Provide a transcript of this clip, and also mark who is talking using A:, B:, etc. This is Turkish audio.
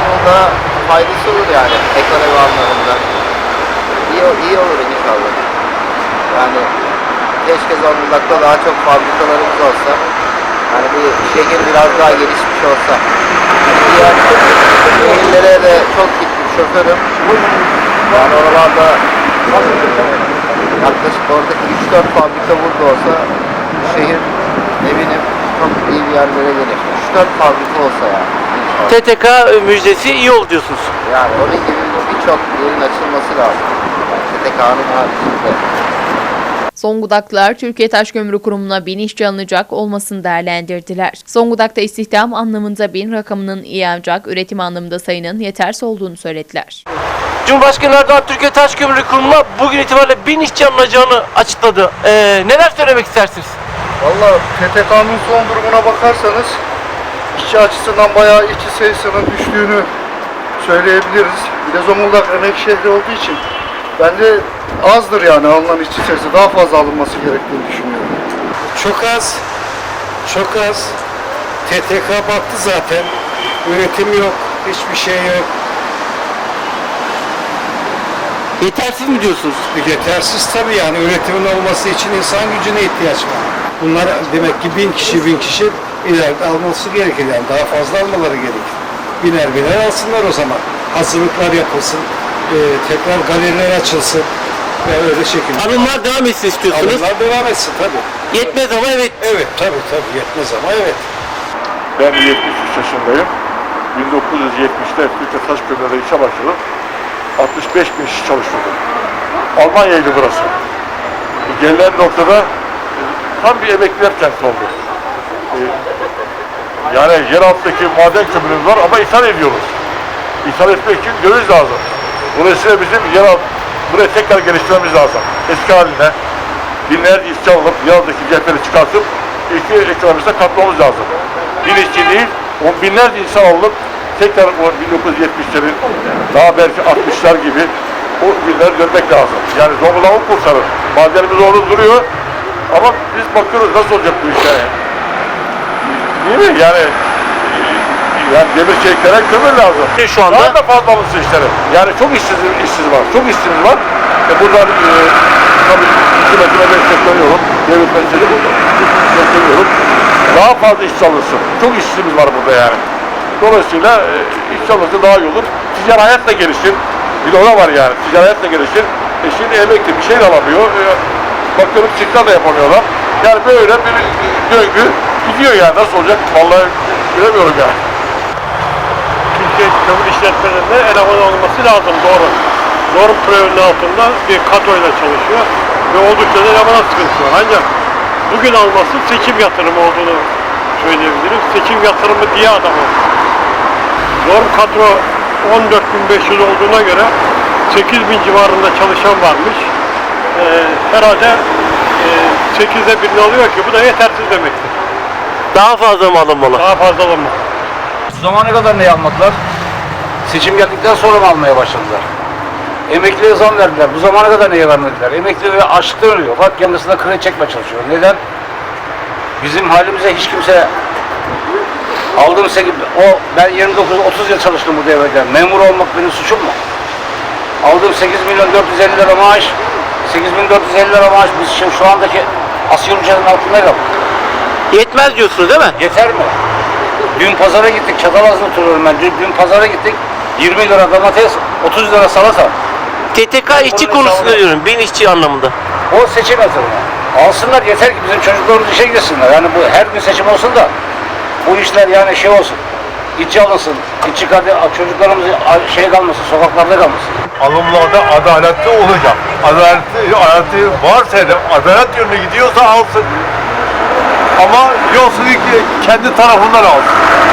A: İstanbul'da faydası olur yani ekonomi anlamında. İyi, iyi olur inşallah. Yani keşke Zonguldak'ta daha çok fabrikalarımız olsa. Hani bir şehir biraz daha gelişmiş olsa. Diğer şehirlere de çok gittim şoförüm. Yani oralarda yaklaşık oradaki 3-4 fabrika burada olsa şehir eminim çok iyi bir yerlere gelir. 3-4 fabrika olsa yani. inşallah.
B: TTK müjdesi iyi oldu diyorsunuz.
A: Yani onun gibi birçok yerin açılması lazım. Yani TTK'nın haricinde.
C: Zonguldaklılar Türkiye Taş Kömürü Kurumu'na bin işçi alınacak olmasını değerlendirdiler. Zonguldak'ta istihdam anlamında bin rakamının iyi ancak üretim anlamında sayının yetersiz olduğunu söylediler.
B: Cumhurbaşkanı Erdoğan Türkiye Taş Kömürü Kurumu'na bugün itibariyle bin işçi alınacağını açıkladı. Ee, neler söylemek istersiniz?
D: Valla TTK'nın son durumuna bakarsanız işçi açısından bayağı işçi sayısının düştüğünü söyleyebiliriz. Bir de Zonguldak emek şehri olduğu için bence azdır yani alınan işçi sayısı. Daha fazla alınması gerektiğini düşünüyorum.
E: Çok az. Çok az. TTK baktı zaten. Üretim yok. Hiçbir şey yok.
B: Yetersiz mi diyorsunuz?
E: Yetersiz tabii yani üretimin olması için insan gücüne ihtiyaç var. Bunlar demek ki bin kişi bin kişi ileride alması gerekir yani daha fazla almaları gerekir. Biner biner alsınlar o zaman. Hazırlıklar yapılsın. eee, tekrar galeriler açılsın. Ve öyle şekilde.
B: Alımlar devam etsin istiyorsunuz.
E: Alımlar devam etsin tabii.
B: Yetmez ama evet.
E: Evet tabii tabii yetmez ama evet.
F: Ben 73 yaşındayım. 1970'te Türkiye Taş Kömürü'nde işe başladım. 65 bin kişi çalıştırdım. Almanya'ydı burası. Gelinen noktada e, tam bir emekliler kenti oldu. Yani yer altındaki maden kömürümüz var ama ithal ediyoruz. İthal etmek için döviz lazım. Dolayısıyla bizim yer alt, burayı tekrar geliştirmemiz lazım. Eski haline binlerce işçi alıp yer altındaki cepheli çıkartıp ülke ekonomisine katmamız lazım. Bir işçi değil, on binlerce insan alınıp tekrar o 1970'lerin daha belki 60'lar gibi o günleri dönmek lazım. Yani Zonguldak'ı kurtarır. Madenimiz orada duruyor ama biz bakıyoruz nasıl olacak bu iş yani. Değil mi? Yani yani demir çeliklere kömür lazım.
B: Şu anda-
F: Daha da fazla işleri. Yani çok işsiz, işsiz var. Çok işsiz var. E buradan e, tabii hükümetime destekleniyorum. Devlet mesleği destekleniyorum. Daha fazla işçi alınsın. Çok işsizimiz var burada yani. Dolayısıyla e, işçi alınsa daha iyi olur. Ticari hayat da gelişir. Bir de ona var yani. Ticari hayat da gelişir. E şimdi emekli bir şey de alamıyor. E, bakıyorum çıkta da yapamıyorlar. Yani böyle bir döngü gidiyor yani. Nasıl olacak? Vallahi bilemiyorum yani.
G: Türkiye kömür işletmelerinde eleman olması lazım doğru. Norm türevinin altında bir kadroyla çalışıyor ve oldukça da elemana sıkıntısı var. Ancak bugün alması seçim yatırımı olduğunu söyleyebilirim. Seçim yatırımı diye adam oldu. Norm kadro 14.500 olduğuna göre 8.000 civarında çalışan varmış. Ee, herhalde e, 8'e birini alıyor ki bu da yetersiz demektir.
B: Daha fazla mı alınmalı?
G: Daha fazla alınmaz.
H: Bu zamana kadar neyi almadılar? Seçim geldikten sonra mı almaya başladılar? Emekliye zam verdiler. Bu zamana kadar neye vermediler? Emeklileri açlıktan ölüyor. Bak kendisine kredi çekme çalışıyor. Neden? Bizim halimize hiç kimse aldığım 8, o ben 29-30 yıl çalıştım bu devrede. Memur olmak benim suçum mu? Aldığım 8 milyon 450 lira maaş, 8450 lira maaş biz şimdi şu andaki asgari ücretin altında kaldık.
B: Yetmez diyorsunuz değil mi?
H: Yeter mi? Dün pazara gittik, Çatalaz'da oturuyorum ben. Dün, dün pazara gittik, 20 lira domates, 30 lira salata.
B: TTK işçi konusunda diyorum. Bin işçi anlamında.
H: O seçim yatırımı. Alsınlar yeter ki bizim çocuklarımız işe girsinler. Yani bu her gün seçim olsun da bu işler yani şey olsun. İşçi alınsın. İşçi kardeş, çocuklarımız şey kalmasın, sokaklarda kalmasın.
F: alımlarda adaletli olacak. Adaletli, adaletli varsa adalet yönüne gidiyorsa alsın. Ama ki kendi tarafından alsın.